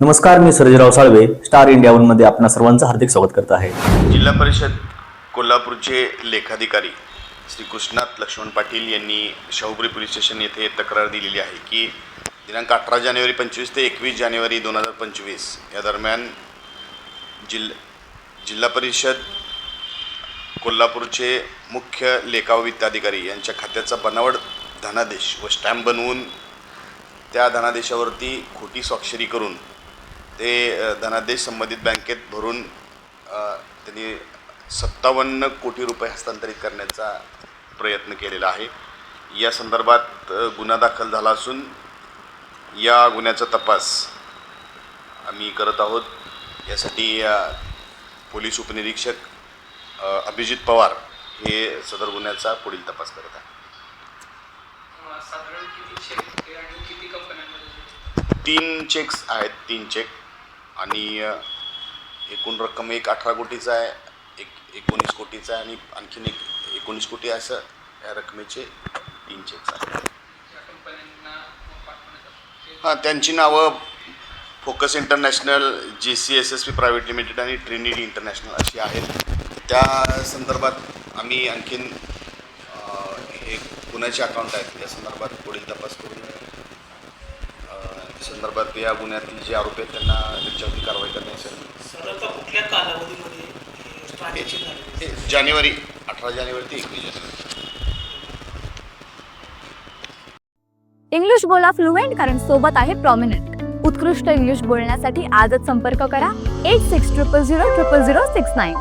नमस्कार मी Sarjerao Salve star India वनमध्ये आपणा सर्वांचं हार्दिक स्वागत करत आहे. जिल्हा परिषद कोल्हापूरचे लेखाधिकारी श्री कृष्णात लक्ष्मण पाटील यांनी शाहूपुरी पोलीस स्टेशन येथे तक्रार दिलेली आहे की दिनांक अठरा जानेवारी पंचवीस ते एकवीस जानेवारी दोन हजार पंचवीस या दरम्यान जिल जिल्हा परिषद कोल्हापूरचे मुख्य लेखा वित्त अधिकारी यांच्या खात्याचा बनावट धनादेश व स्टॅम्प बनवून त्या धनादेशावरती खोटी स्वाक्षरी करून ते धनादेश संबंधित बँकेत भरून त्यांनी सत्तावन्न कोटी रुपये हस्तांतरित करण्याचा प्रयत्न केलेला आहे. या संदर्भात गुन्हा दाखल झाला असून या गुन्ह्याचा तपास आम्ही करत आहोत. यासाठी पोलीस उपनिरीक्षक अभिजित पवार हे सदर गुन्ह्याचा पुढील तपास करत आहे तीन चेक्स आहेत तीन चेक आणि एकूण रक्कम एक अठरा कोटीचा आहे एक एकोणीस कोटीचा आहे आणि आणखीन एक एकोणीस कोटी असं या रकमेचे तीन चेक्स आहेत. हां त्यांची नावं focus international J C S S P private limited आणि ट्रिनिटी इंटरनॅशनल अशी आहेत. त्या संदर्भात आम्ही आणखीन हे गुन्ह्याचे अकाउंट आहेत त्या संदर्भात पुढील तपास करून संदर्भात या गुन्ह्यातील जे आरोपी आहेत त्यांना त्यांच्यावरती कारवाई करण्यासाठी जानेवारी अठरा जानेवारी ते एकवीस जानेवारी. इंग्लिश बोला फ्लुएंट कारण सोबत आहे प्रॉमिनंट उत्कृष्ट इंग्लिश बोलण्यासाठी आजच संपर्क करा. Eight six triple zero triple zero six nine